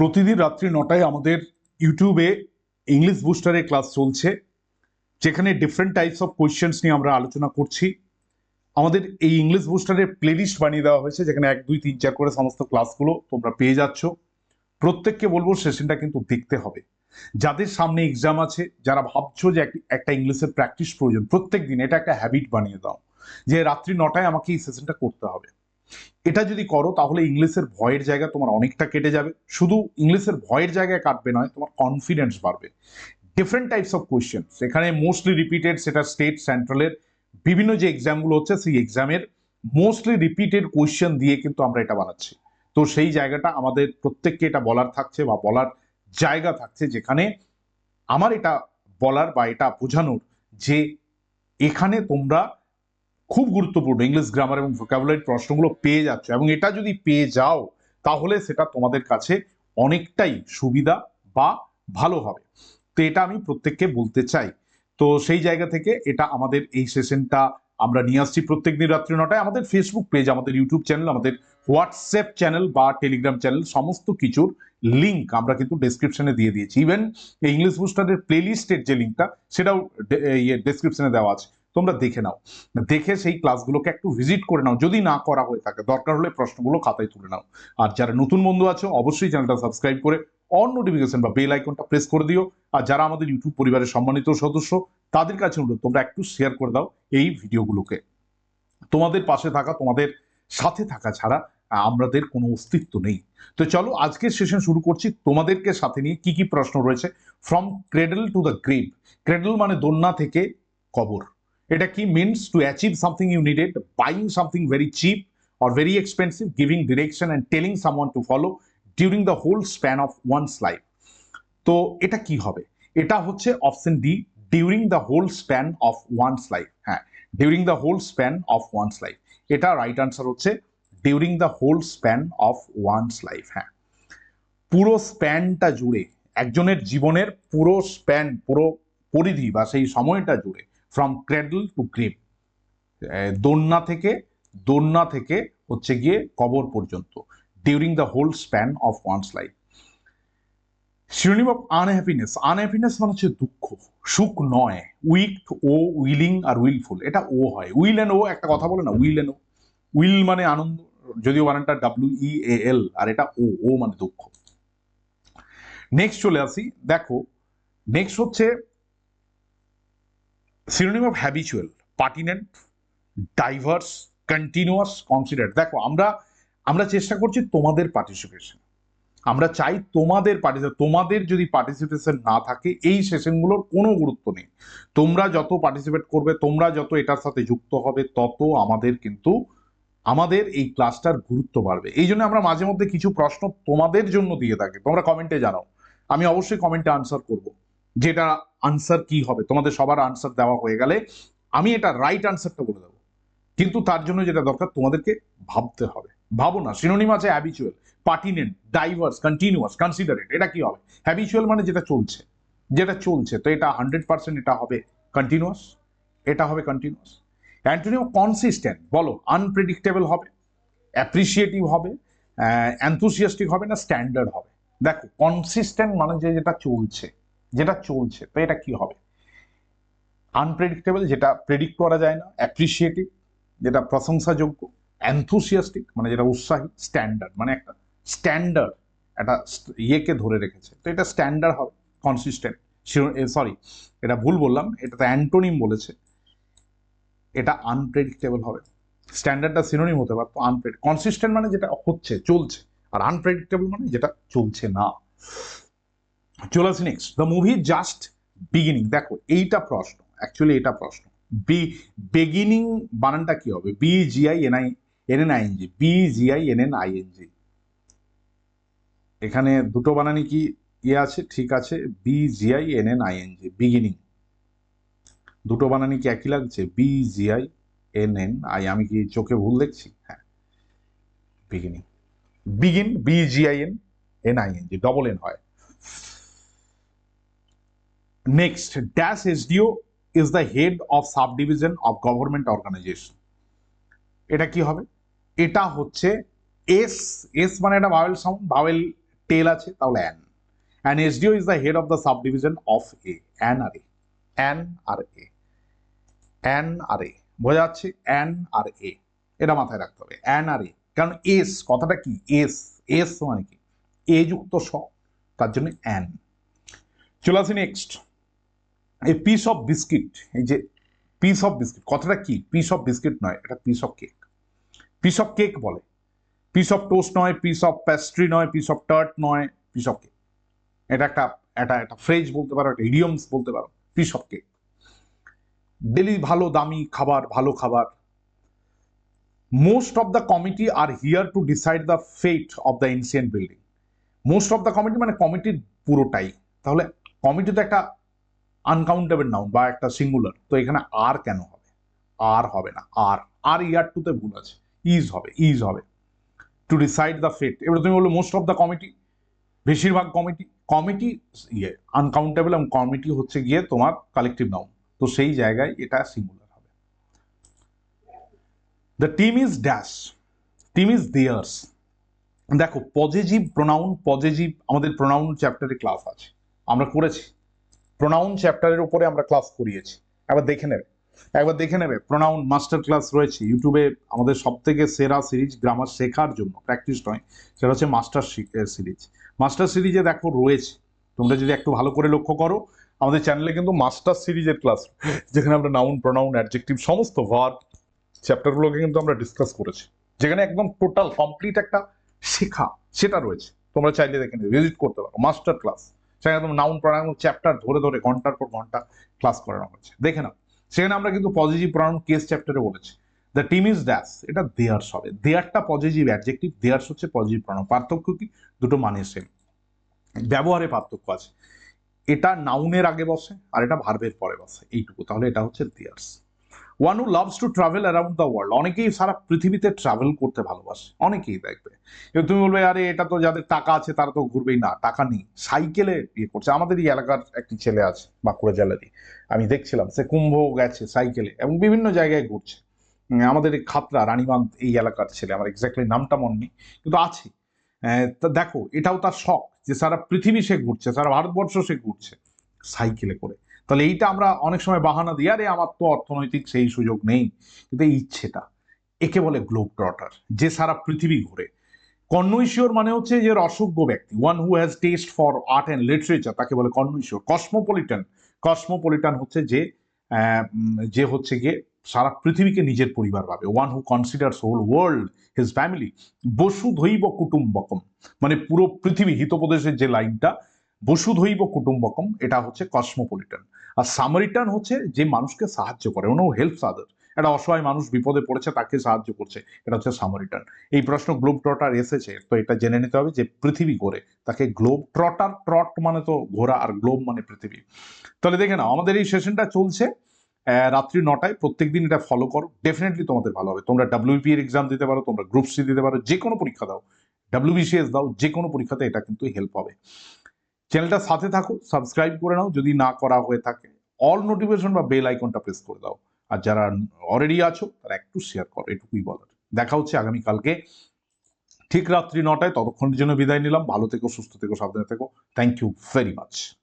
প্রতিদিন রাত্রি নটায় আমাদের ইউটিউবে ইংলিশ বুস্টারের ক্লাস চলছে, যেখানে ডিফারেন্ট টাইপস অফ কোয়েশ্চেন্স নিয়ে আমরা আলোচনা করছি। আমাদের এই ইংলিশ বুস্টারের প্লেলিস্ট বানিয়ে দেওয়া হয়েছে, যেখানে এক, দুই, তিন, চার করে সমস্ত ক্লাসগুলো তোমরা পেয়ে যাচ্ছ। প্রত্যেককে বলব সেশনটা কিন্তু দেখতে হবে। যাদের সামনে এক্সাম আছে, যারা ভাবছ যে একটা ইংলিশের প্র্যাকটিস প্রয়োজন প্রত্যেক দিন এটা একটা হ্যাবিট বানিয়ে দাও, যে রাত্রি নটায় আমাকে এই সেশনটা করতে হবে। এটা যদি করো, তাহলে ইংলিশের ভয়ের জায়গা তোমার অনেকটা কেটে যাবে। শুধু ইংলিশের ভয়ের জায়গায় কাটবে নয়, তোমার কনফিডেন্স বাড়বে। ডিফারেন্ট টাইপস অফ কোয়েশ্চেন এখানে মোস্টলি রিপিটেড সেটা স্টেট সেন্ট্রালের বিভিন্ন যে এক্সামগুলো হচ্ছে, সেই এক্সামের মোস্টলি রিপিটেড কোয়েশ্চেন দিয়ে কিন্তু আমরা এটা বানাচ্ছি। তো সেই জায়গাটা আমাদের প্রত্যেককে এটা বলার থাকছে বা বলার জায়গা থাকছে যেখানে আমার এটা বলার বা এটা বোঝানোর যে এখানে তোমরা খুব গুরুত্বপূর্ণ ইংলিশ গ্রামার এবং ভোকাবুলারি প্রশ্নগুলো পেয়ে যাচ্ছ। এবং এটা যদি পেয়ে যাও, তাহলে সেটা তোমাদের কাছে অনেকটাই সুবিধা বা ভালো হবে। তো এটা আমি প্রত্যেককে বলতে চাই। তো সেই জায়গা থেকে এটা আমাদের এই সেশনটা আমরা নিয়ে আসছি প্রত্যেক দিন রাত্রি নটায়। আমাদের ফেসবুক পেজ আমাদের ইউটিউব চ্যানেল আমাদের হোয়াটসঅ্যাপ চ্যানেল বা টেলিগ্রাম চ্যানেল সমস্ত কিছুর লিঙ্ক আমরা কিন্তু ডেসক্রিপশনে দিয়ে দিয়েছি। ইভেন এই ইংলিশ বুস্টারের প্লেলিস্টের যে লিঙ্কটা সেটাও ডেসক্রিপশনে দেওয়া আছে। তোমরা দেখে নাও। দেখে সেই ক্লাসগুলোকে একটু ভিজিট করে নাও। যদি না করা হয়ে থাকে, দরকার হলে প্রশ্নগুলো খাতায় তুলে নাও। আর যারা নতুন বন্ধু আছো, অবশ্যই চ্যানেলটা সাবস্ক্রাইব করে অন নোটিফিকেশন বা বেল আইকনটা প্রেস করে দিও। আর যারা আমাদের ইউটিউব পরিবারের সম্মানিত সদস্য, তাদের কাছে অনুরোধ, তোমরা একটু শেয়ার করে দাও এই ভিডিওগুলোকে তোমাদের পাশে থাকা, তোমাদের সাথে থাকা ছাড়া আমাদের কোনো অস্তিত্ব নেই। তো চলো, আজকের সেশন শুরু করছি তোমাদেরকে সাথে নিয়ে কি কি প্রশ্ন রয়েছে। From cradle to the grave cradle মানে দোলনা থেকে কবর। এটা কি means to achieve something you needed buying something very cheap or very expensive giving direction and telling someone to follow during the whole span of one's life তো এটা কি হবে? এটা হচ্ছে option D during the whole span of one's life হ্যাঁ during the whole span of one's life এটা right answer হচ্ছে during the whole span of one's life হ্যাঁ। পুরো স্প্যানটা জুড়ে, একজনের জীবনের পুরো স্প্যান পুরো পরিধি বা সেই সময়টা জুড়ে ফ্রম ক্রেডল টু গ্রেভ দোলনা থেকে দোলনা থেকে হচ্ছে গিয়ে কবর পর্যন্ত during the whole span of one's life synonym of unhappiness unhappiness মানে হচ্ছে দুঃখ, সুখ নয় উইক ও উইলিং আর উইলফুল এটা ও হয়। উইল এন্ড ও একটা কথা বলে না উইল এন্ড ও উইল মানে আনন্দ, যদিও বানানটা ডাব্লিউ ই এ এল আর এটা ও ও মানে দুঃখ। নেক্সট চলে আসি, দেখো নেক্সট হচ্ছে synonym of habitual pertinent diverse continuous consider দেখো, আমরা আমরা চেষ্টা করছি তোমাদের পার্টিসিপেশন আমরা চাই তোমাদের পার্টিসিপেট তোমাদের যদি পার্টিসিপেশন না থাকে, এই সেশনগুলোর কোনো গুরুত্ব নেই। তোমরা যত পার্টিসিপেট করবে, তোমরা যত এটার সাথে যুক্ত হবে, তত আমাদের কিন্তু, আমাদের এই ক্লাসটার গুরুত্ব বাড়বে। এই জন্য আমরা মাঝে মধ্যে কিছু প্রশ্ন তোমাদের জন্য দিয়ে থাকি। তোমরা কমেন্টে জানাও। আমি অবশ্যই কমেন্টে আনসার করব। যেটা আনসার কি হবে? তোমাদের সবার আনসার দেওয়া হয়ে গেলে আমি এটা রাইট আনসারটা বলে দেবো। কিন্তু তার জন্য যেটা দরকার, তোমাদেরকে ভাবতে হবে। ভাবো না সিনোনিম আছে habitual pertinent diverse continuous considerate এটা কি হবে? হ্যাবিচুয়াল মানে যেটা চলছে। যেটা চলছে, তো এটা হান্ড্রেড পার্সেন্ট এটা হবে কন্টিনিউয়াস এটা হবে কন্টিনিউয়াস অ্যান্টোনিও কনসিস্টেন্ট বলো আনপ্রেডিক্টেবল হবে অ্যাপ্রিসিয়েটিভ হবে অ্যান্থুসিয়াস্টিক হবে না স্ট্যান্ডার্ড হবে। দেখো কনসিস্টেন্ট মানে যে যেটা চলছে। যেটা চলছে, তো এটা কি হবে? আনপ্রেডিক্টেবল যেটা প্রেডিক্ট করা যায় না অ্যাপ্রিসিয়েটিভ যেটা প্রশংসাযোগ্য অ্যান্থুসিয়াস্টিক মানে যেটা উৎসাহী স্ট্যান্ডার্ড মানে একটা স্ট্যান্ডার্ড একটা ইয়েকে ধরে রেখেছে। তো এটা স্ট্যান্ডার্ড হবে কনসিস্টেন্ট সরি এটা ভুল বললাম, এটা তো অ্যান্টোনিম বলেছে। এটা আনপ্রেডিক্টেবল হবে। স্ট্যান্ডার্ডটা সিনোনিম হতে পারতো আনপ্রেড কনসিস্টেন্ট মানে যেটা হচ্ছে, চলছে, আর আনপ্রেডিক্টেবল মানে যেটা চলছে না। চলে আসি next the movie just beginning দেখো এইটা প্রশ্ন অ্যাকচুয়ালি এটা প্রশ্ন বি বিগিনিং বানানটা কি হবে B G I N I N N I N G B G I N N I N G এখানে দুটো বানানি কি ইয়ে আছে ঠিক আছে B G I N N I N G beginning দুটো বানানি কি একই লাগছে B G I N N I আমি কি চোখে ভুল দেখছি হ্যাঁ beginning begin B G I N N I N G double N হয় dash SDO is the head of sub division of government organization এটা কি হবে? এটা হচ্ছে এস এস মানে একটা ভাওয়েল সাউন্ড ভাওয়েল টেল আছে, তাহলে an an SDO is the head of the sub division of a an R a an আর এ অ্যান আর এ বোঝা যাচ্ছে অ্যান আর এ এটা মাথায় রাখতে হবে অ্যান আর এ কারণ এস কথাটা কি? এস এস মানে কি? এ যুক্ত স, তার জন্য অ্যান চলে আসি নেক্সট এই পিস অফ বিস্কিট এই যে পিস অফ বিস্কিট কথাটা কি পিস অফ বিস্কিট নয় এটা piece of cake piece of cake বলে পিস অফ টোস্ট নয় পিস অফ প্যাস্ট্রি নয় পিস অফ টার্ট নয় পিস অফ কেক এটা একটা এটা একটা ফ্রেজ বলতে পারো একটা ইডিয়মস বলতে পারো পিস অফ কেক ডেলি ভালো দামি খাবার ভালো খাবার most of the committee are here to decide the fate of the ancient building most of the committee মানে কমিটির পুরোটাই তাহলে কমিটি তো একটা আনকাউন্টেবল নাউন বা একটা সিঙ্গুলার তো এখানে আর কেন হবে? আর হবে না। আর আর ইয়ার টুতে ভুল আছে। ইজ হবে ইজ হবে। টু ডিসাইড দ্য ফেট এবার তুমি বলল মোস্ট অফ দ্য কমিটি বেশিরভাগ কমিটি কমিটি ইয়ে আনকাউন্টেবল এবং কমিটি হচ্ছে গিয়ে তোমার কালেকটিভ নাউন তো সেই জায়গায় এটা সিঙ্গুলার হবে। The team is dash team is theirs দেখো পজিটিভ প্রোনাউন পজিটিভ আমাদের প্রোনাউন চ্যাপ্টারে ক্লাস আছে। আমরা করেছি। প্রোনাউন চ্যাপ্টারের উপরে আমরা ক্লাস করিয়েছি। একবার দেখে নেবে। একবার দেখে নেবে প্রোনাউন মাস্টার ক্লাস রয়েছে। ইউটিউবে আমাদের সব থেকে সেরা সিরিজ গ্রামার শেখার জন্য প্র্যাকটিস নয়, সেটা হচ্ছে মাস্টার সিরিজ মাস্টার সিরিজে দেখো রয়েছে। তোমরা যদি একটু ভালো করে লক্ষ্য করো, আমাদের চ্যানেলে কিন্তু মাস্টার সিরিজের ক্লাস যেখানে আমরা নাউন প্রোনাউন অ্যাডজেক্টিভ সমস্ত ভার্ব চ্যাপ্টারগুলোকে কিন্তু আমরা ডিসকাস করেছি। যেখানে একদম টোটাল কমপ্লিট একটা শেখা, সেটা রয়েছে। তোমরা চাইলে দেখে নিতে ভিজিট করতে পারো মাস্টার ক্লাস সেখানে একদম নাউন প্রোনাউন চ্যাপ্টার ধরে ধরে ঘণ্টার পর ঘণ্টা ক্লাস করানো হয়েছে দেখে নাও, সেখানে আমরা কিন্তু পজিটিভ প্রোনাউন কেস চ্যাপ্টারে বলেছি। দ্য টিম ইজ ড্যাশ এটা দেয়ার্স হবে। দেয়ারটা পজিটিভ অ্যাডজেক্টিভ দেয়ার্স হচ্ছে পজিটিভ প্রোনাউন পার্থক্য কি? দুটো মানে সেম ব্যবহারে পার্থক্য আছে। এটা নাউনের আগে বসে, আর এটা ভার্বের পরে বসে। এইটুকু। তাহলে এটা হচ্ছে there's one who loves to travel around the world অনেকেই সারা পৃথিবীতে ট্রাভেল করতে ভালোবাসে। অনেকেই দেখবে। এবার তুমি বলবে, আরে, এটা তো যাদের টাকা আছে, তারা তো ঘুরবেই না। টাকা নেই। সাইকেলে ইয়ে করছে। আমাদের এই এলাকার একটি ছেলে আছে, বাঁকুড়া জেলারই। আমি দেখছিলাম, সে কুম্ভ গেছে সাইকেলে এবং বিভিন্ন জায়গায় ঘুরছে। আমাদের এই খাতড়া রানীবান্ধ এই এলাকার ছেলে। আমার এক্স্যাক্টলি নামটা মনে নেই, কিন্তু আছে। তা দেখো, এটাও তার শখ যে সারা পৃথিবী সে ঘুরছে, সারা ভারতবর্ষ সে ঘুরছে সাইকেলে করে। তাহলে এইটা আমরা অনেক সময় বাহানা দিই, আরে আমার তো অর্থনৈতিক সেই সুযোগ নেই। কিন্তু এই ইচ্ছেটা, একে বলে গ্লোব ট্রটার যে সারা পৃথিবী ঘুরে। কর্ণৈশিওর মানে হচ্ছে যে অসভ্য ব্যক্তি one who has taste for art and literature তাকে বলে কর্ণৈশিওর কসমোপলিটন কসমোপলিটন হচ্ছে যে যে হচ্ছে গিয়ে সারা পৃথিবীকে নিজের পরিবার ভাবে। One who considers whole world his family বসুধৈব কুটুম্বকম। মানে পুরো পৃথিবী, হিতোপদেশের যে লাইনটা বসুধৈব কুটুম্বকম, এটা হচ্ছে কসমোপলিটন আর সামারিটান হচ্ছে যে মানুষকে সাহায্য করে। ওনো হেল্প আদার একটা অসহায় মানুষ বিপদে পড়েছে, তাকে সাহায্য করছে। এটা হচ্ছে সামারিটান এই প্রশ্ন গ্লোব ট্রটার এসেছে, তো এটা জেনে নিতে হবে যে পৃথিবী ঘোরে তাকে গ্লোব ট্রটার ট্রট মানে তো ঘোরা আর গ্লোব মানে পৃথিবী। তাহলে দেখে নাও, আমাদের এই সেশনটা চলছে রাত্রি নটায়। প্রত্যেক দিন এটা ফলো করো। ডেফিনেটলি তোমাদের ভালো হবে। তোমরা ডাব্লিউপি এর এক্সাম দিতে পারো, তোমরা গ্রুপ সি দিতে পারো, যে কোনো পরীক্ষা দাও। ডাব্লিউবিসিএস দাও, যে কোনো পরীক্ষাতে এটা কিন্তু হেল্প হবে। চ্যানেলটা সাথে থাকো সাবস্ক্রাইব করে নাও। যদি না করা হয়ে থাকে অল নোটিফিকেশন বা বেল আইকনটা প্রেস করে দাও। আর যারা অলরেডি আছো, তারা একটু শেয়ার করো, এটুকুই বলার। দেখা হচ্ছে আগামীকালকে। ঠিক রাত্রি নটায়, ততক্ষণের জন্য বিদায় নিলাম। ভালো থেকো, সুস্থ থেকো, সাবধানে থেকো। Thank you very much